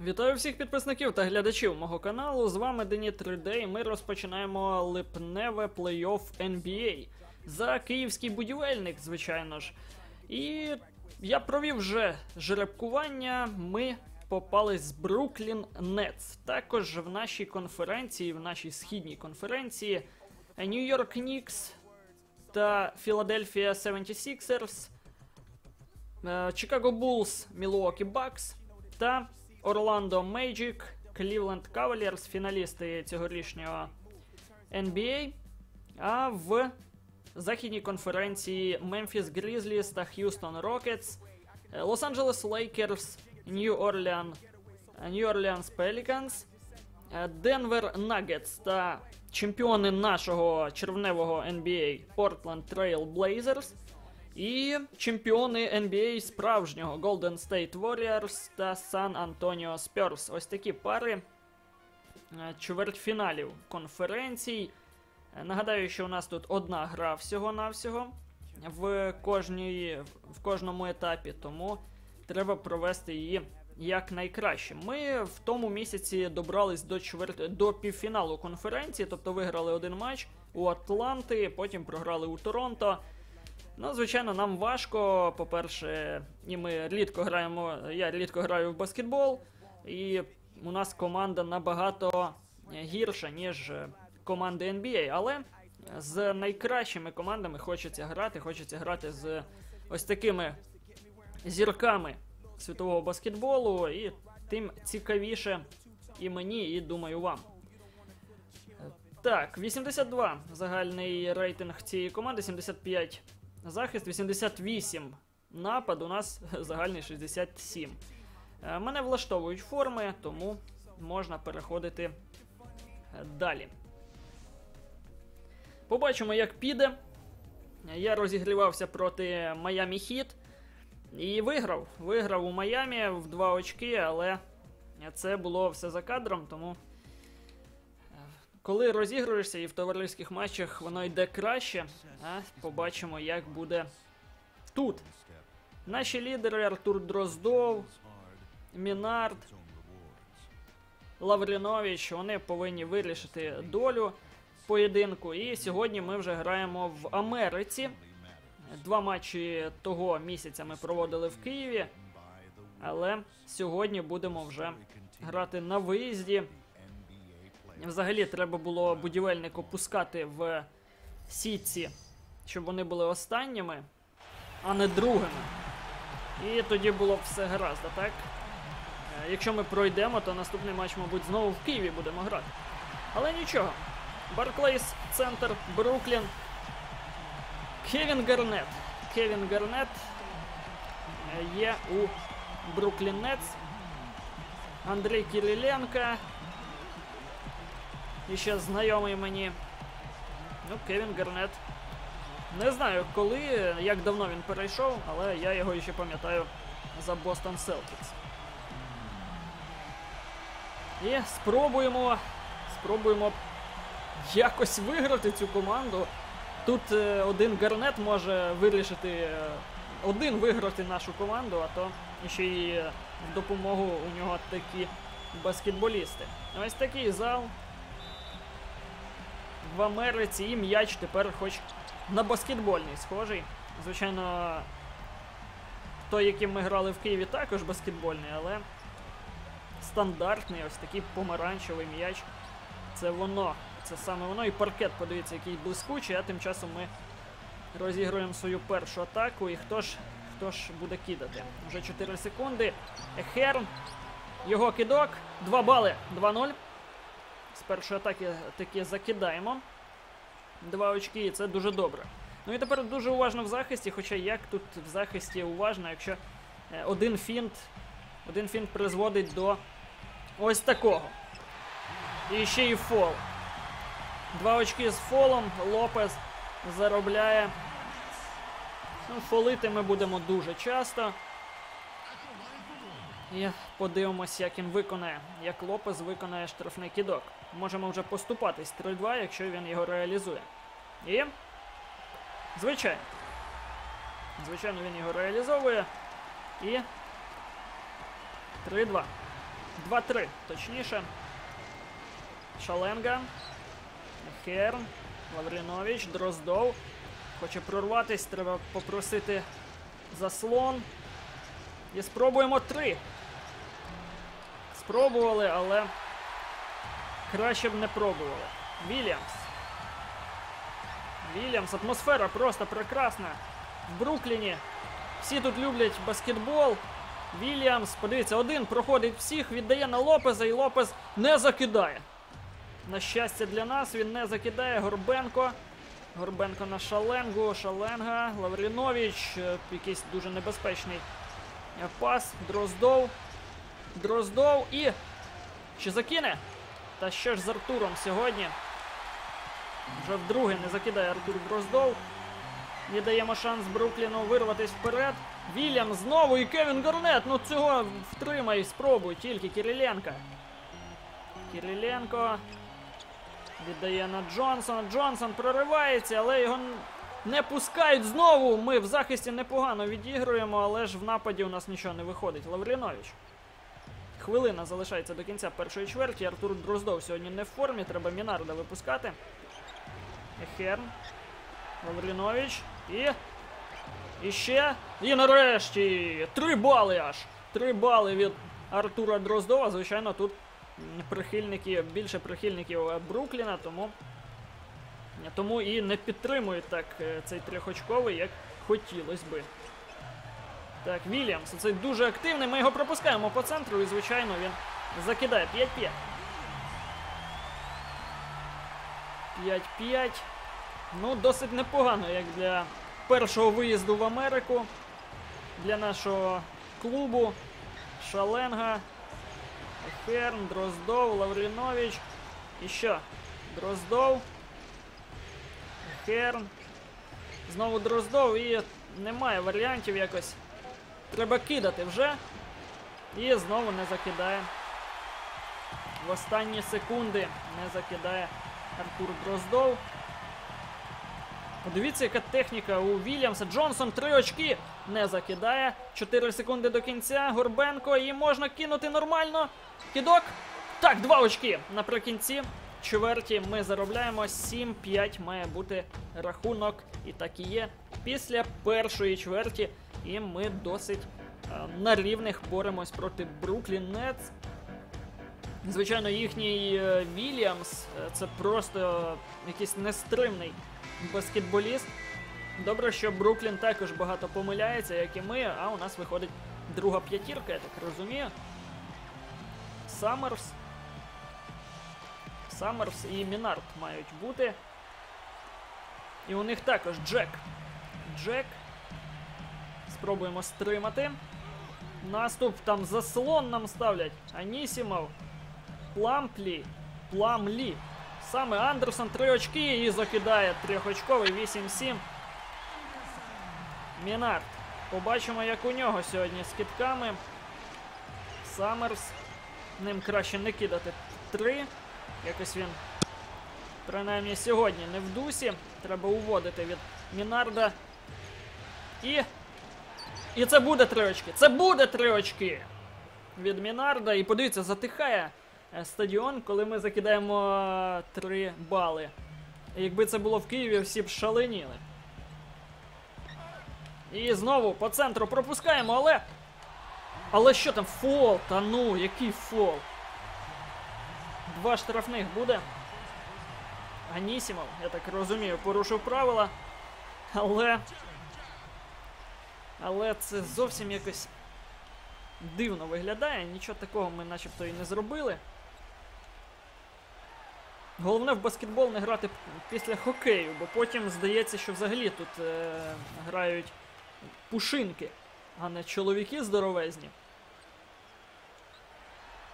Вітаю всіх підписників та глядачів мого каналу. З вами Дені 3D і ми розпочинаємо липневе плей-офф NBA за київський будівельник, звичайно ж. І я провів вже жеребкування. Ми попались з Бруклін Нетс. Також в нашій конференції, в нашій східній конференції Нью-Йорк Нікс та Філадельфія 76ers, Чикаго Буллс, Мілуокі Бакс та Орландо Magic, Cleveland Cavaliers, фіналісти цьогорічнього NBA. А в західній конференції Memphis Grizzlies та Houston Rockets, Los-Angeles Lakers, New Orleans, New Orleans Pelicans, Denver Nuggets та чемпіони нашого червневого NBA Portland Trail Blazers. І чемпіони NBA справжнього Golden State Warriors та San Antonio Spurs. Ось такі пари е, чвертьфіналів конференцій. Е, Нагадаю, що у нас тут одна гра всього-навсього в, кожній, в кожному етапі, тому треба провести її якнайкраще. Ми в тому місяці добрались до чвер... до півфіналу конференції, тобто виграли один матч у Атланти, потім програли у Торонто. Ну, звичайно, нам важко. По-перше, і ми рідко граємо. Я рідко граю в баскетбол, і у нас команда набагато гірша, ніж команди NBA. Але з найкращими командами хочеться грати. Хочеться грати з ось такими зірками світового баскетболу, і тим цікавіше і мені, і думаю, вам. Так, 82 загальний рейтинг цієї команди, 75 захист, 88 напад, у нас загальний 67. Е, Мене влаштовують форми, тому можна переходити е, далі. Побачимо, як піде. Я розігрівався проти Майами Хіт і виграв. Виграв у Майамі в 2 очки, але це було все за кадром, тому коли розігруєшся і в товариських матчах воно йде краще, а побачимо, як буде тут. Наші лідери Артур Дроздов, Мінард, Лаврінович, вони повинні вирішити долю поєдинку. І сьогодні ми вже граємо в Америці. Два матчі того місяця ми проводили в Києві. Але сьогодні будемо вже грати на виїзді. Взагалі треба було будівельник опускати в сітці, щоб вони були останніми, а не другими. І тоді було б все гаразд, так? Е, Якщо ми пройдемо, то наступний матч, мабуть, знову в Києві будемо грати. Але нічого. Барклейс, центр, Бруклін. Кевін Гарнет. Кевін Гарнет е, є у Бруклін Нетс. Андрій Кириленко. Ще знайомий мені. Ну, Кевін Гарнет. Не знаю коли, як давно він перейшов, але я його ще пам'ятаю за Бостон Селтикс. І спробуємо. Спробуємо якось виграти цю команду. Тут е, один Гарнет може вирішити е, один виграти нашу команду, а то ще й е, в допомогу у нього такі баскетболісти. Ось такий зал в Америці і м'яч тепер хоч на баскетбольний схожий. Звичайно, той, яким ми грали в Києві, також баскетбольний, але стандартний ось такий помаранчевий м'яч. Це воно. Це саме воно. І паркет, подивіться, який блискучий, а тим часом ми розігруємо свою першу атаку. І хто ж хто ж буде кидати? Вже 4 секунди. Херн. Його кидок. 2 бали. 2-0. З першої атаки таки закидаємо. Два очки, і це дуже добре. Ну і тепер дуже уважно в захисті, хоча як тут в захисті уважно, якщо е, один фінт, один фінт призводить до ось такого. І ще й фол. Два очки з фолом. Лопес заробляє. Ну, Фолити ми будемо дуже часто. І подивимось, як він виконає, як Лопес виконає штрафний кидок. Можемо вже поступатись 3-2, якщо він його реалізує. І. Звичайно. Звичайно, він його реалізовує. І. 3-2. 2-3, точніше. Шаленга. Херн. Лаврінович, Дроздов. Хоче прорватись, треба попросити заслон. І спробуємо три. Спробували, але краще б не пробували. Вільямс. Вільямс, атмосфера просто прекрасна. В Брукліні. Всі тут люблять баскетбол. Вільямс, подивіться, один проходить всіх, віддає на Лопеза, і Лопез не закидає. На щастя для нас, він не закидає Горбенко. Горбенко на Шаленгу, Шаленга, Лаврінович, е, якийсь дуже небезпечний пас. Дроздов. Дроздов і. Чи закине? Та що ж з Артуром сьогодні? Вже вдруге не закидає Артур Дроздов. І даємо шанс Брукліну вирватися вперед. Вільям знову і Кевін Горнет. Ну цього втримай, спробуй, тільки Кириленко. Кириленко віддає на Джонсона. Джонсон проривається, але його не пускають знову. Ми в захисті непогано відігруємо, але ж в нападі у нас нічого не виходить. Лаврінович. Хвилина залишається до кінця першої чверті. Артур Дроздов сьогодні не в формі, треба Мінарда випускати. Ехерн. Лаврінович. І. І ще. І нарешті. Три бали аж. Три бали від Артура Дроздова. Звичайно, тут прихильники, більше прихильників Брукліна, тому. Тому і не підтримують так е, цей трьохочковий, як хотілося би. Так, Вільямс, цей дуже активний. Ми його пропускаємо по центру, і, звичайно, він закидає 5-5. 5-5. Ну, досить непогано, як для першого виїзду в Америку. Для нашого клубу. Шаленга, Херн, Дроздов, Лаврінович. І що? Дроздов. Херн. Знову Дроздов і немає варіантів якось. Треба кидати вже. І знову не закидає. В останні секунди не закидає Артур Дроздов. Подивіться, яка техніка у Вільямса. Джонсон три очки не закидає. 4 секунди до кінця. Горбенко. І можна кинути нормально. Кідок. Так, два очки. Наприкінці чверті ми заробляємо 7-5 має бути рахунок. І так і є. Після першої чверті. І ми досить е, на рівних боремось проти Бруклін Нетс. Звичайно, їхній е, Вільямс е, це просто якийсь нестримний баскетболіст. Добре, що Бруклін також багато помиляється, як і ми, а у нас виходить друга п'ятірка, я так розумію. Саммерс. Саммерс і Мінард мають бути. І у них також Джек. Джек. Спробуємо стримати. Наступ там заслон нам ставлять. Анісімов. Пламплі. Пламлі. Саме Андерсон три очки і закидає трьохочковий 8-7. Мінард. Побачимо, як у нього сьогодні з китками. Саммерс. Ним краще не кидати три. Якось він. Принаймні сьогодні не в дусі. Треба уводити від Мінарда. І. І це буде три очки. Це буде три очки від Мінарда. І подивіться, затихає е, стадіон, коли ми закидаємо е, три бали. Якби це було в Києві, всі б шаленіли. І знову по центру пропускаємо, але. Але що там? Фол? Та ну, який фол? Два штрафних буде. Анісімов, я так розумію, порушив правила. Але. Але це зовсім якось дивно виглядає. Нічого такого ми начебто і не зробили. Головне в баскетбол не грати після хокею, бо потім здається, що взагалі тут е, грають пушинки, а не чоловіки здоровезні.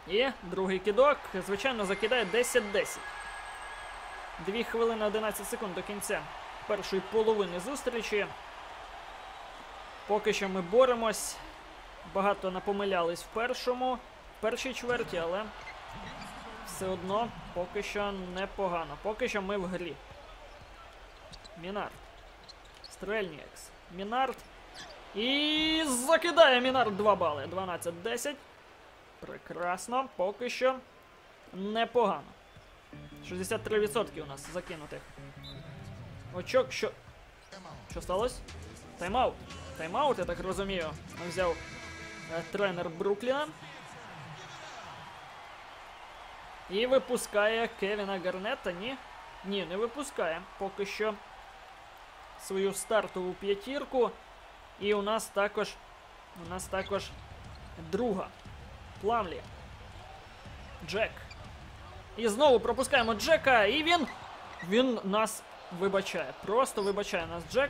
І другий кидок, звичайно, закидає 10-10. Дві хвилини 11 секунд до кінця першої половини зустрічі. Поки що ми боремось. Багато напомилялись в першому, в першій чверті, але все одно поки що непогано. Поки що ми в грі. Мінард. Стрельніекс. Мінард. І закидає Мінард 2 бали. 12-10. Прекрасно, поки що непогано. 63% у нас закинутих. Очок, що. Що сталося? Тайм-аут. Тайм-аут, я так розумію, взяв е, тренер Брукліна. І випускає Кевіна Гарнета. Ні. Ні, не випускає. Поки що свою стартову п'ятірку. І у нас також. У нас також друга. Пламлі. Джек. І знову пропускаємо Джека, і він. Він нас вибачає. Просто вибачає нас Джек.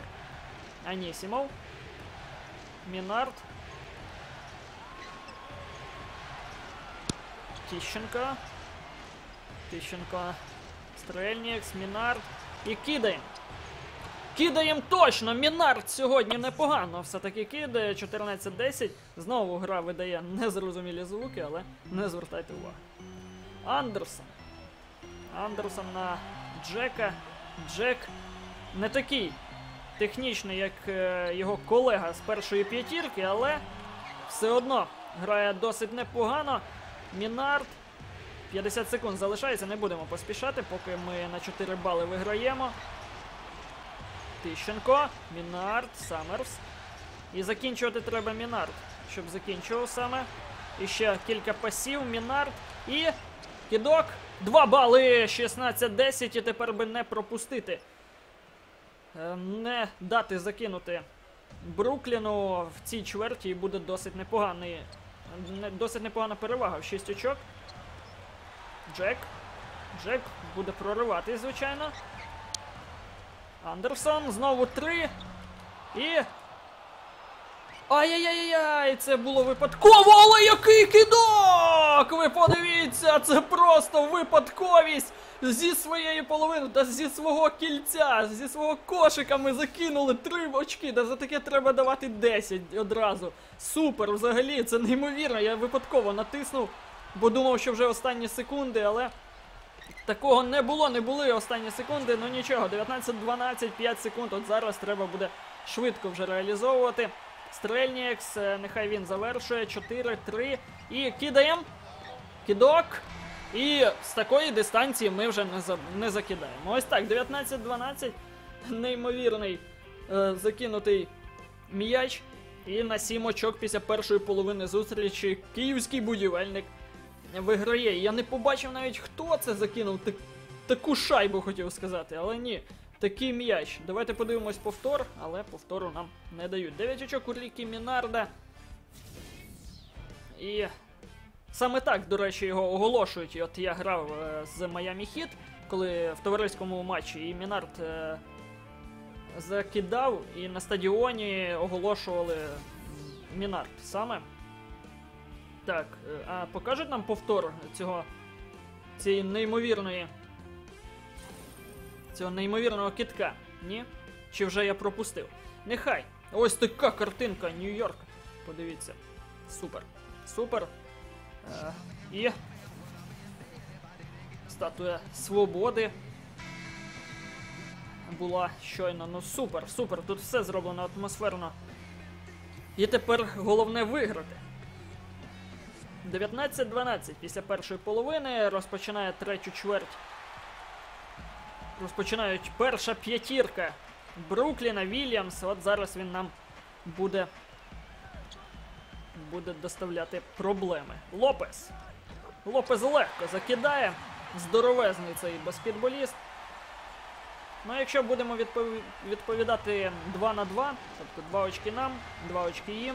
Анісімов. Мінард. Тіщенко. Тищенко. Стрельнікс, Мінард. І кидаємо. Кидаємо точно! Мінард сьогодні непогано все-таки кидає. 14-10. Знову гра видає незрозумілі звуки, але не звертайте увагу. Андерсон. Андерсон на Джека. Джек не такий технічний, як е, його колега з першої п'ятірки, але все одно грає досить непогано. Мінард. 50 секунд залишається, не будемо поспішати, поки ми на 4 бали виграємо. Тищенко, Мінард, Саммерс. І закінчувати треба Мінард, щоб закінчував саме. І ще кілька пасів, Мінард. І кидок. 2 бали, 16-10, і тепер би не пропустити. Е, Не дати закинути Брукліну в цій чверті буде досить непоганий. Досить непогана перевага в 6 очок. Джек. Джек буде проривати, звичайно. Андерсон, знову 3. І. Ай-яй-яй-яй! Це було випадково, але який кидок! Ви подивіться, це просто випадковість зі своєї половини та зі свого кільця, зі свого кошика ми закинули три очки. Та за таке треба давати 10 одразу. Супер, взагалі, це неймовірно. Я випадково натиснув, бо думав, що вже останні секунди, але. Такого не було, не були останні секунди, ну нічого, 19-12, 5 секунд. От зараз треба буде швидко вже реалізовувати. Стрельнікс, е, нехай він завершує. 4-3. І кидаємо. Кидок. І з такої дистанції ми вже не, за... не закидаємо. Ось так, 19-12. Неймовірний е, закинутий м'яч. І на 7 очок після першої половини зустрічі київський будівельник виграє. Я не побачив навіть, хто це закинув. Так, таку шайбу хотів сказати, але ні. Такий м'яч. Давайте подивимось повтор, але повтору нам не дають. 9 очок у Рікі Мінарда. І саме так, до речі, його оголошують. От я грав е, з Майами Хіт, коли в товариському матчі і Мінард е, закидав, і на стадіоні оголошували Мінард саме. Так, е, а покажуть нам повтор цього цієї неймовірної. Цього неймовірного китка. Ні? Чи вже я пропустив? Нехай. Ось така картинка Нью-Йорк. Подивіться. Супер. Супер. Е, і. Статуя свободи. Була щойно. Ну супер, супер. Тут все зроблено атмосферно. І тепер головне виграти. 19-12 після першої половини розпочинає третю чверть. Розпочинають перша п'ятірка Брукліна, Вільямс. От зараз він нам буде. Буде доставляти проблеми. Лопес. Лопес легко закидає. Здоровезний цей баскетболіст. Ну, якщо будемо відпов- відповідати 2 на 2, тобто 2 очки нам, 2 очки їм,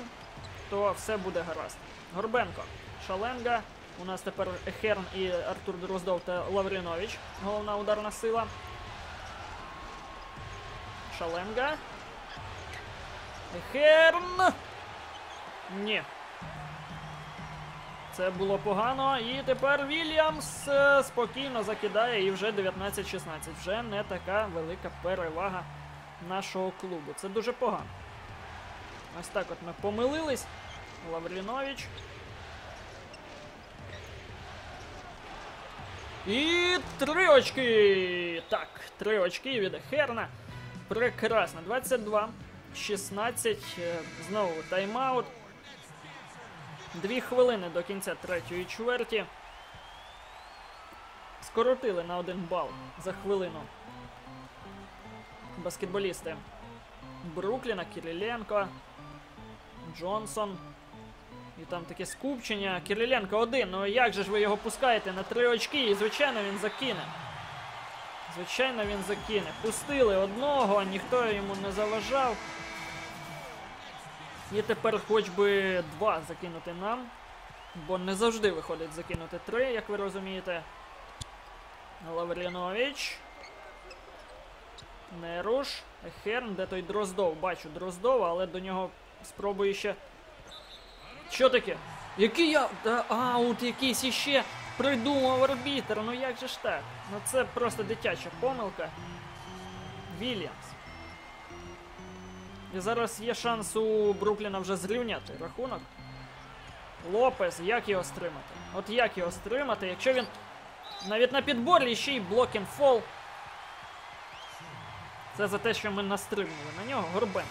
то все буде гаразд. Горбенко, Шаленга. У нас тепер Херн і Артур Дроздов та Лавринович. Головна ударна сила. Шаленга. Херн. Ні. Це було погано. І тепер Вільямс е, спокійно закидає і вже 19-16. Вже не така велика перевага нашого клубу. Це дуже погано. Ось так от ми помилились. Лаврінович. І три очки. Так, три очки від Херна. Прекрасно. 22. 16. е, Знову тайм-аут. Дві хвилини до кінця третьої чверті. Скоротили на один бал за хвилину. Баскетболісти Брукліна, Кириленко, Джонсон. І там таке скупчення. Кириленко один. Ну як же ж ви його пускаєте на три очки? І звичайно він закине. Звичайно, він закине. Пустили одного, ніхто йому не заважав. І тепер хоч би два закинути нам. Бо не завжди виходить закинути три, як ви розумієте. Лаврінович. Неруш. Херн, де той Дроздов? Бачу Дроздова, але до нього спробую ще. Що таке? Який я. Да, аут якийсь іще придумав арбітер. Ну як же ж так? Ну це просто дитяча помилка. Вільямс. І зараз є шанс у Брукліна вже зрівняти рахунок. Лопес, як його стримати? От як його стримати, якщо він навіть на підборі ще й блокін фол. Це за те, що ми настримували на нього Горбен.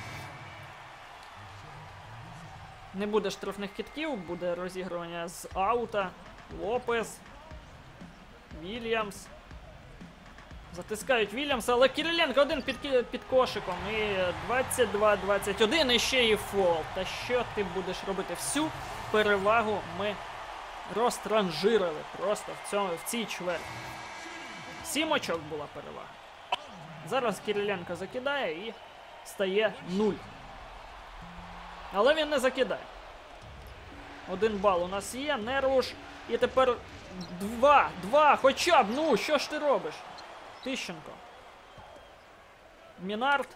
Не буде штрафних кітків, буде розігрування з аута. Лопес. Вільямс. Затискають Вільямса, але Кириленко один під, під кошиком. І 22-21, і ще і фол. Та що ти будеш робити? Всю перевагу ми розтранжирили просто в, цьому, в цій чверті. Сім очок була перевага. Зараз Кириленко закидає і стає 0. Але він не закидає. Один бал у нас є, не руш. І тепер два, два, хоча б, ну, що ж ти робиш? Тищенко. Мінард.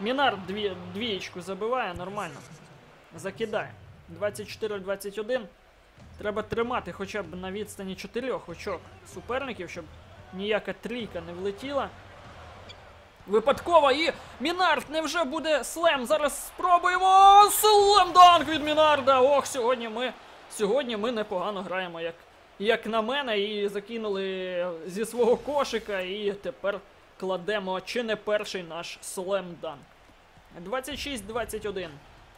Мінард дві, двієчку забиває, нормально. Закидає. 24-21. Треба тримати хоча б на відстані 4 очок суперників, щоб ніяка трійка не влетіла. Випадково і Мінард невже буде слем? Зараз спробуємо. Слем від Мінарда. Ох, сьогодні ми сьогодні ми непогано граємо, як, як на мене, і закинули зі свого кошика, і тепер кладемо чи не перший наш слем данк. 26-21.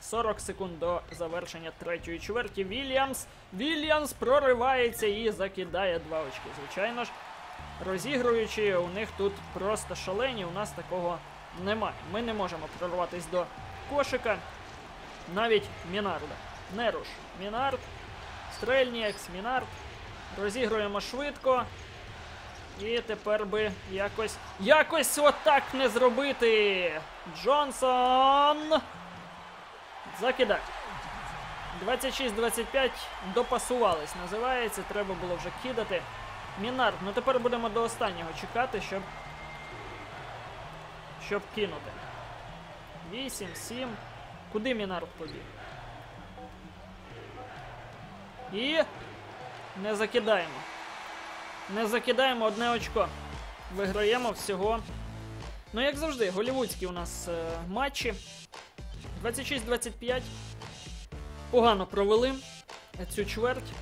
40 секунд до завершення третьої чверті. Вільямс. Вільямс проривається і закидає два очки. Звичайно ж, розігруючи, у них тут просто шалені, у нас такого немає. Ми не можемо прорватися до кошика. Навіть Мінарда. Неруш. Мінард. Стрельніекс, Мінард. Розігруємо швидко. І тепер би якось. Якось отак не зробити. Джонсон. Закидай. 26-25 допасувались, називається. Треба було вже кидати. Мінард, ну тепер будемо до останнього чекати, щоб. Щоб кинути. 8, 7. Куди Мінард побіг? І. Не закидаємо. Не закидаємо одне очко. Виграємо всього. Ну, як завжди, голівудські у нас е, матчі. 26-25. Погано провели цю чверть.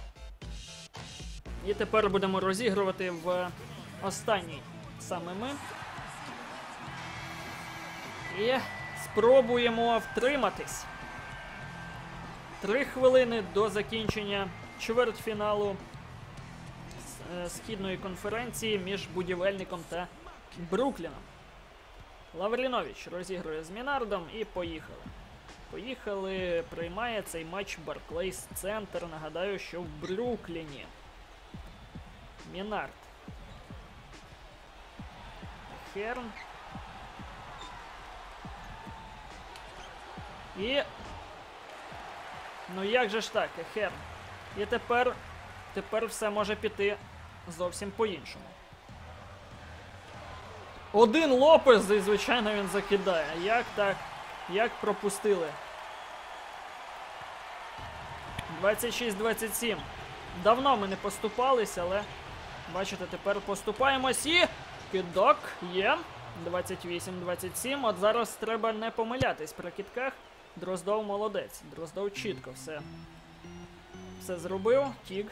І тепер будемо розігрувати в останній саме ми. І спробуємо втриматись. Три хвилини до закінчення чвертьфіналу е, східної конференції між будівельником та Брукліном. Лаврінович розігрує з Мінардом і поїхали. Поїхали. Приймає цей матч Барклейс Центр. Нагадаю, що в Брукліні. Мінард. Херн. І. Ну як же ж так, Херн. І тепер. Тепер все може піти зовсім по-іншому. Один Лопес, і звичайно він закидає. Як так? Як пропустили? 26-27. Давно ми не поступались, але бачите, тепер поступаємось і кидок є. 28-27. От зараз треба не помилятись при кітках. Дроздов молодець. Дроздов чітко все. Все зробив. Тік.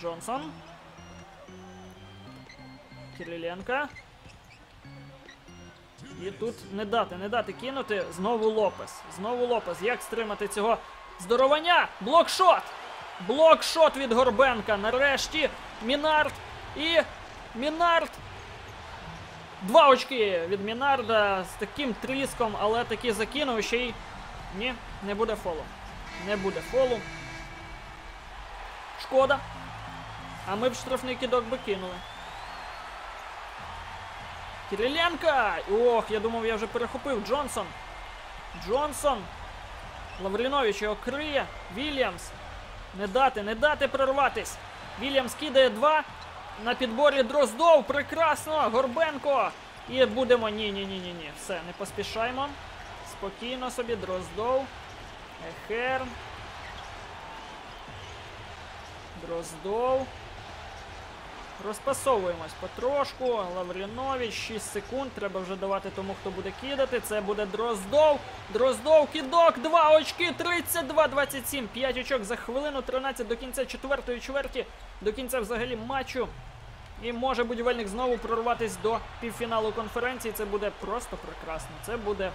Джонсон. Кириленко. І тут не дати, не дати кинути. Знову Лопес. Знову Лопес. Як стримати цього здоровання? Блокшот! Блокшот від Горбенка. Нарешті Мінард і Мінард. Два очки від Мінарда з таким тріском, але таки закинув ще й. Ні, не буде фолу. Не буде фолу. Шкода. А ми б штрафний кидок би кинули. Кириленко! Ох, я думав, я вже перехопив. Джонсон. Джонсон. Лаврінович його криє. Вільямс. Не дати, не дати прорватись. Вільямс кидає два. На підборі Дроздов. Прекрасно. Горбенко. І будемо. Ні, ні, ні, ні, ні. Все, не поспішаємо. Спокійно собі. Дроздов. Ехерн. Дроздов. Розпасовуємось потрошку. Лаврінович, 6 секунд. Треба вже давати тому, хто буде кидати. Це буде Дроздов. Дроздов, кидок, 2 очки, 32-27. 5 очок за хвилину, 13 до кінця четвертої чверті, до кінця взагалі матчу. І може будівельник знову прорватися до півфіналу конференції. Це буде просто прекрасно. Це буде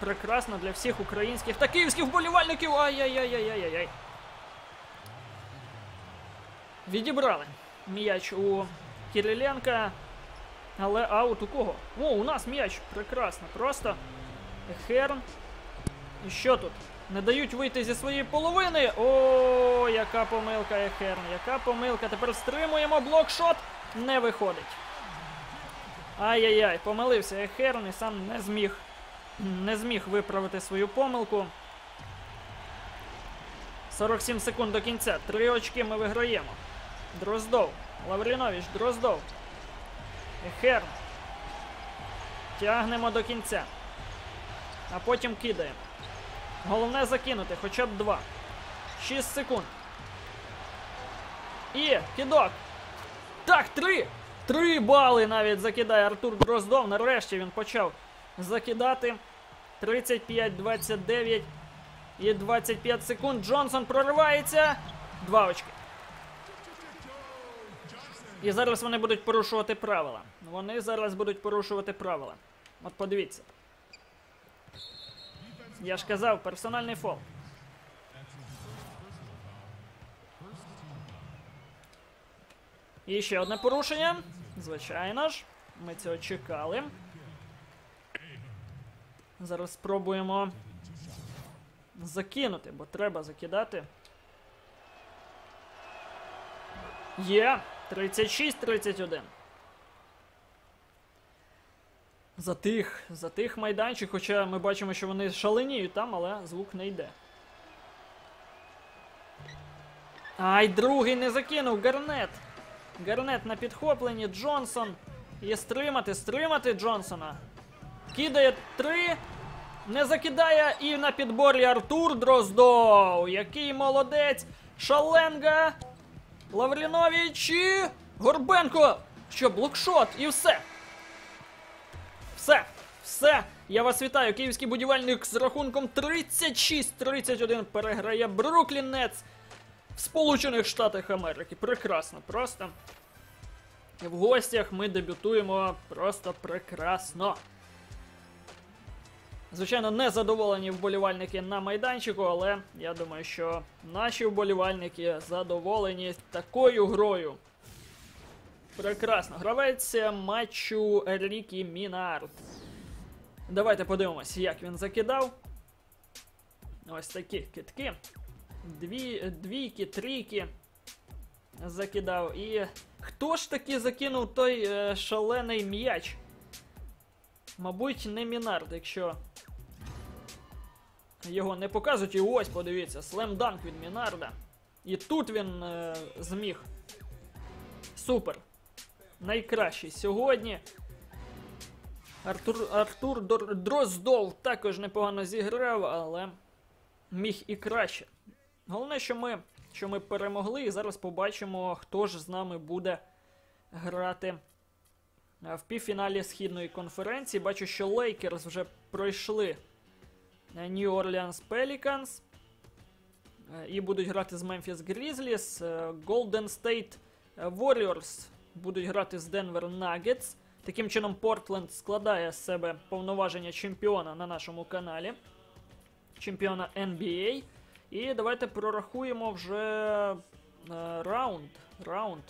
прекрасно для всіх українських та київських вболівальників. Ай-яй-яй-яй-яй-яй. Відібрали м'яч у Кириленка. Але аут у кого? О, у нас м'яч. Прекрасно. Просто Херн. І що тут? Не дають вийти зі своєї половини. О, яка помилка Ехерн. Яка помилка. Тепер стримуємо. Блокшот не виходить. Ай-яй-яй, помилився Ехерн і сам не зміг. Не зміг виправити свою помилку. 47 секунд до кінця. Три очки ми виграємо. Дроздов. Лаврінович, Дроздов. Ехерн. Тягнемо до кінця. А потім кидаємо. Головне закинути хоча б два. 6 секунд. І кидок. Так, три! Три бали навіть закидає Артур Дроздов. Нарешті він почав закидати. 35-29 і 25 секунд. Джонсон проривається. Два очки. І зараз вони будуть порушувати правила. Вони зараз будуть порушувати правила. От подивіться. Я ж казав, персональний фол. І ще одне порушення. Звичайно ж, ми цього чекали. Зараз спробуємо закинути, бо треба закидати. Є 36-31. Затих, затих майданчик, хоча ми бачимо, що вони шаленіють там, але звук не йде. Ай, другий не закинув. Гарнет. Гарнет на підхопленні. Джонсон. Є стримати, стримати Джонсона. Кидає три. Не закидає і на підборі Артур Дроздов. Який молодець. Шаленга. Лаврінович і Горбенко. Що, блокшот і все. Все, все. Я вас вітаю. Київський будівельник з рахунком 36-31 переграє Бруклін в Сполучених Штатах Америки. Прекрасно, просто. В гостях ми дебютуємо просто прекрасно. Звичайно, не задоволені вболівальники на майданчику, але я думаю, що наші вболівальники задоволені такою грою. Прекрасно. Гравець матчу Рікі Мінард. Давайте подивимось, як він закидав. Ось такі китки. Дві, Двійки, трійки закидав. І хто ж таки закинув той е, шалений м'яч? Мабуть, не Мінард, якщо його не показують. І ось, подивіться, слемданк від Мінарда. І тут він е, зміг. Супер. Найкращий сьогодні. Артур Артур Дроздов також непогано зіграв, але міг і краще. Головне, що ми, що ми перемогли, і зараз побачимо, хто ж з нами буде грати в півфіналі східної конференції. Бачу, що Лейкерс вже пройшли New Orleans Pelicans. Е, І будуть грати з Memphis Grizzlies. Е, Golden State Warriors будуть грати з Denver Nuggets. Таким чином, Портленд складає з себе повноваження чемпіона на нашому каналі. Чемпіона NBA. І давайте прорахуємо вже е, раунд. раунд.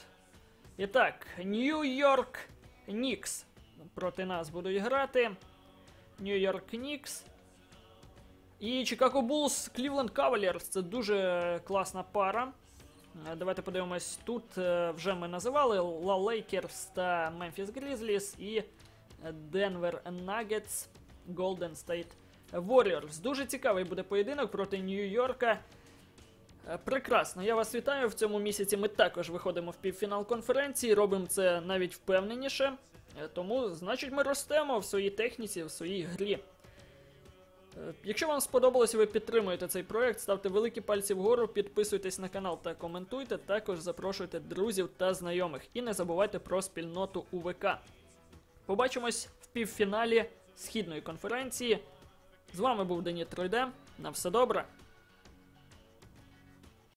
І так, Нью-Йорк Нікс проти нас будуть грати. Нью-Йорк Нікс. І Чикаго Булс Клівленд Кавалерс. Це дуже класна пара. Е, Давайте подивимось. Тут е, вже ми називали Ла Лейкерс та Мемфіс Грізліс і Денвер Нагетс Голден Стейт Warriors. Дуже цікавий буде поєдинок проти Нью-Йорка. Е, Прекрасно, я вас вітаю. В цьому місяці ми також виходимо в півфінал конференції, робимо це навіть впевненіше. Тому, значить, ми ростемо в своїй техніці, в своїй грі. Е, Якщо вам сподобалось ви підтримуєте цей проект, ставте великі пальці вгору, підписуйтесь на канал та коментуйте. Також запрошуйте друзів та знайомих. І не забувайте про спільноту УВК. Побачимось в півфіналі східної конференції. З вами був Деніт Тройде. На все добре.